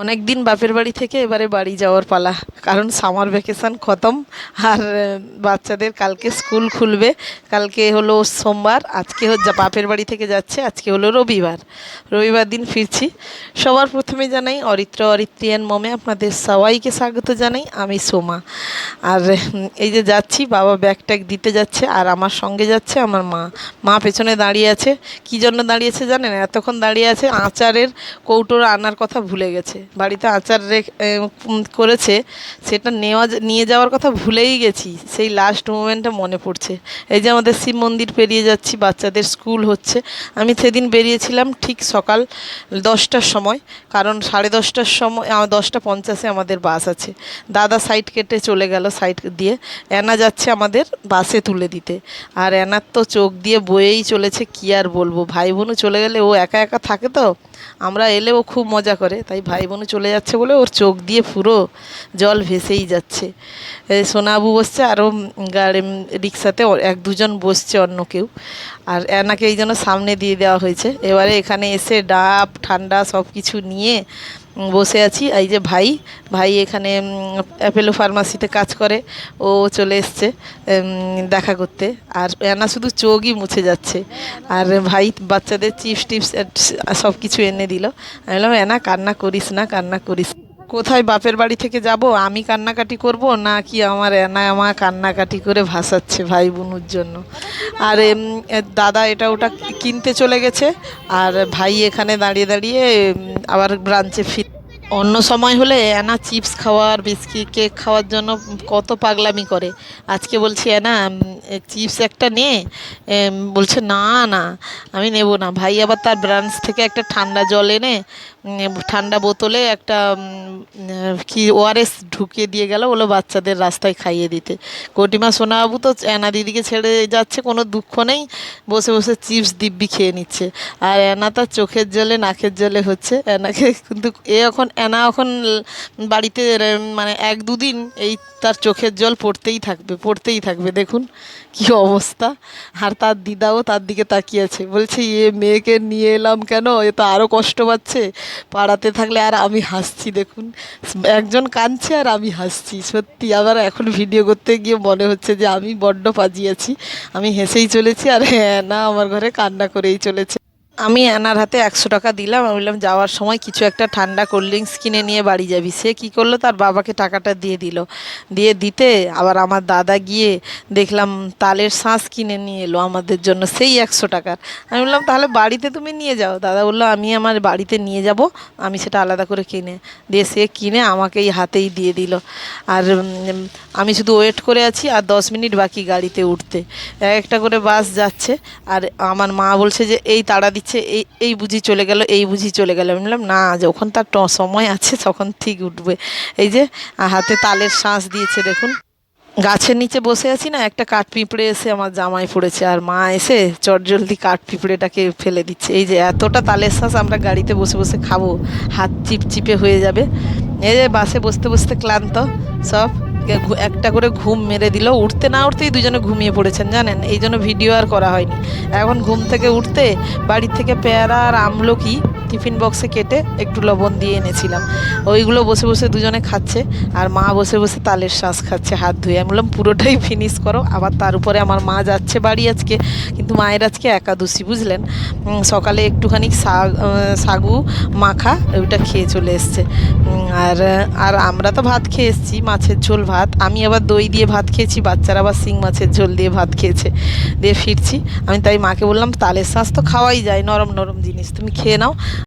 অনেক দিন বাপের বাড়ি থেকে এবারে বাড়ি যাওয়ার পালা। কারণ সামার ভ্যাকেশন খতম, আর বাচ্চাদের কালকে স্কুল খুলবে। কালকে হলো সোমবার, আজকে হচ্ছে বাপের বাড়ি থেকে যাচ্ছে, আজকে হলো রবিবার। রবিবার দিন ফিরছি। সবার প্রথমে জানাই অরিত্র অরিত্রিয়ান মমে আপনাদের সবাইকে স্বাগত জানাই। আমি সোমা। আর, এই যে যাচ্ছি, বাবা ব্যাগ ট্যাগ দিতে যাচ্ছে, আর আমার সঙ্গে যাচ্ছে আমার মা। মা পেছনে দাঁড়িয়ে আছে। কী জন্য দাঁড়িয়েছে জানেন? এতক্ষণ দাঁড়িয়ে আছে আচারের কৌটোর আনার কথা ভুলে গেছে। বাড়িতে আচার করেছে, সেটা নেওয়া নিয়ে যাওয়ার কথা ভুলেই গেছি। সেই লাস্ট মোমেন্টটা মনে পড়ছে। এই যে আমাদের শিব মন্দির পেরিয়ে যাচ্ছি, বাচ্চাদের স্কুল হচ্ছে। আমি সেদিন বেরিয়েছিলাম ঠিক সকাল দশটার সময়, কারণ সাড়ে দশটার সময় দশটা পঞ্চাশে আমাদের বাস আছে। দাদা সাইড কেটে চলে গেল সাইড দিয়ে। অ্যানা যাচ্ছে আমাদের বাসে তুলে দিতে। আর অ্যানার তো চোখ দিয়ে বয়েই চলেছে, কি আর বলব? ভাই বোনও চলে গেলে ও একা একা থাকে তো? আমরা এলে ও খুব মজা করে। তাই ভাই বোনও চলে যাচ্ছে বলে ওর চোখ দিয়ে পুরো জল ভেসেই যাচ্ছে। সোনাবু বসছে, আরও গাড়ি, রিক্সাতে এক দুজন বসছে অন্য কেউ। আর এনাকে এই জন্য সামনে দিয়ে দেওয়া হয়েছে। এবারে এখানে এসে ডাব, ঠান্ডা সব কিছু নিয়ে বসে আছি। এই যে ভাই ভাই এখানে অ্যাপেলো ফার্মাসিতে কাজ করে। ও চলে এসছে দেখা করতে। আর এনা শুধু চোখই মুছে যাচ্ছে। আর ভাই বাচ্চাদের চিপস টিপস সব কিছু এনে দিল। আমি বললাম, এনা, কান্না করিস না, কান্না করিস না।" কোথায় বাপের বাড়ি থেকে যাব? আমি কান্নাকাটি করব না কি আমার এনা আমার কান্নাকাটি করে ভাসাচ্ছে ভাই বোনুর জন্য? আর দাদা এটা ওটা কিনতে চলে গেছে, আর ভাই এখানে দাঁড়িয়ে দাঁড়িয়ে আবার ব্রাঞ্চে ফির অন্য সময় হলে এনা চিপস খাওয়ার, বিস্কিট কেক খাওয়ার জন্য কত পাগলামি করে। আজকে বলছি এনা চিপস একটা নে। বলছে, না না, আমি নেব না। ভাই আবার তার ব্রাঞ্চ থেকে একটা ঠান্ডা জল এনে ঠান্ডা বোতলে একটা কি ওআরএস ঢুকিয়ে দিয়ে গেল বলো বাচ্চাদের রাস্তায় খাইয়ে দিতে। কটিমা সোনাবাবু তো অ্যানা দিদিকে ছেড়ে যাচ্ছে, কোনো দুঃখ নেই। বসে বসে চিপস দিব্যি খেয়ে নিচ্ছে। আর অ্যানা তার চোখের জলে, নাকের জলে হচ্ছে। অ্যানাকে কিন্তু এ এখন অ্যানা এখন বাড়িতে মানে এক দুদিন এই তার চোখের জল পড়তেই থাকবে পড়তেই থাকবে। দেখুন কি অবস্থা। আর তার দিদাও তার দিকে তাকিয়ে আছে। বলছে, এ মেয়েকে নিয়ে এলাম কেন? এ তো আরও কষ্ট পাচ্ছে। পাড়াতে থাকলে আর আমি হাসছি, দেখুন। একজন কাঁদছে আর আমি হাসছি। সত্যি, আবার এখন ভিডিও করতে গিয়ে মনে হচ্ছে যে আমি বড্ড পাজিয়েছি। আমি হেসেই চলেছি আর হ্যাঁ না আমার ঘরে কান্না করেই চলেছে। আমি অ্যানার হাতে একশো টাকা দিলাম। আমি বললাম, যাওয়ার সময় কিছু একটা ঠান্ডা কোল্ড ড্রিঙ্কস কিনে নিয়ে বাড়ি যাবি। সে কী করল? তার বাবাকে টাকাটা দিয়ে দিল। দিয়ে দিতে আবার আমার দাদা গিয়ে দেখলাম তালের শাঁস কিনে নিয়ে এলো আমাদের জন্য, সেই একশো টাকার। আমি বললাম, তাহলে বাড়িতে তুমি নিয়ে যাও। দাদা বলল, আমি আমার বাড়িতে নিয়ে যাব, আমি সেটা আলাদা করে কিনে। দিয়ে সে কিনে আমাকে এই হাতেই দিয়ে দিল। আর আমি শুধু ওয়েট করে আছি আর দশ মিনিট বাকি গাড়িতে উঠতে। এক একটা করে বাস যাচ্ছে। আর আমার মা বলছে যে, এই তাড়া দিচ্ছে এই এই বুঝি চলে গেল, এই বুঝি চলে গেল। বললাম, না যখন তার সময় আছে, তখন ঠিক উঠবে। এই যে হাতে তালের শ্বাস দিয়েছে, দেখুন। গাছের নিচে বসে আছি না, একটা কাঠ পিঁপড়ে এসে আমার জামাই পড়েছে, আর মা এসে চটজলদি কাঠ পিঁপড়েটাকে ফেলে দিচ্ছে। এই যে, এতটা তালের শ্বাস আমরা গাড়িতে বসে বসে খাব, হাত চিপচিপে হয়ে যাবে। এই যে বাসে বসতে বসতে ক্লান্ত, সব একটা করে ঘুম মেরে দিল। উঠতে না উঠতেই দুজনে ঘুমিয়ে পড়েছেন, জানেন? এই জন্য ভিডিও আর করা হয়নি। এখন ঘুম থেকে উঠতে বাড়ি থেকে পেয়ারা আর আমলকি টিফিন বক্সে কেটে একটু লবণ দিয়ে এনেছিলাম। ওইগুলো বসে বসে দুজনে খাচ্ছে আর মা বসে বসে তালের শ্বাস খাচ্ছে হাত ধুয়ে। আমি বললাম, পুরোটাই ফিনিশ করো। আবার তার উপরে আমার মা যাচ্ছে বাড়ি আজকে, কিন্তু মায়ের আজকে একাদশী, বুঝলেন? সকালে একটুখানি সাগু মাখা ওইটা খেয়ে চলে এসছে। আর আর আমরা তো ভাত খেয়ে এসেছি, মাছের ঝোল, ভাত। আমি আবার দই দিয়ে ভাত খেয়েছি, বাচ্চারা আবার শিং মাছের ঝোল দিয়ে ভাত খেয়েছে। দিয়ে ফিরছি। আমি তাই মাকে বললাম, তালের শাঁস তো খাওয়াই যায়, নরম নরম জিনিস। তুমি খেয়ে নাও।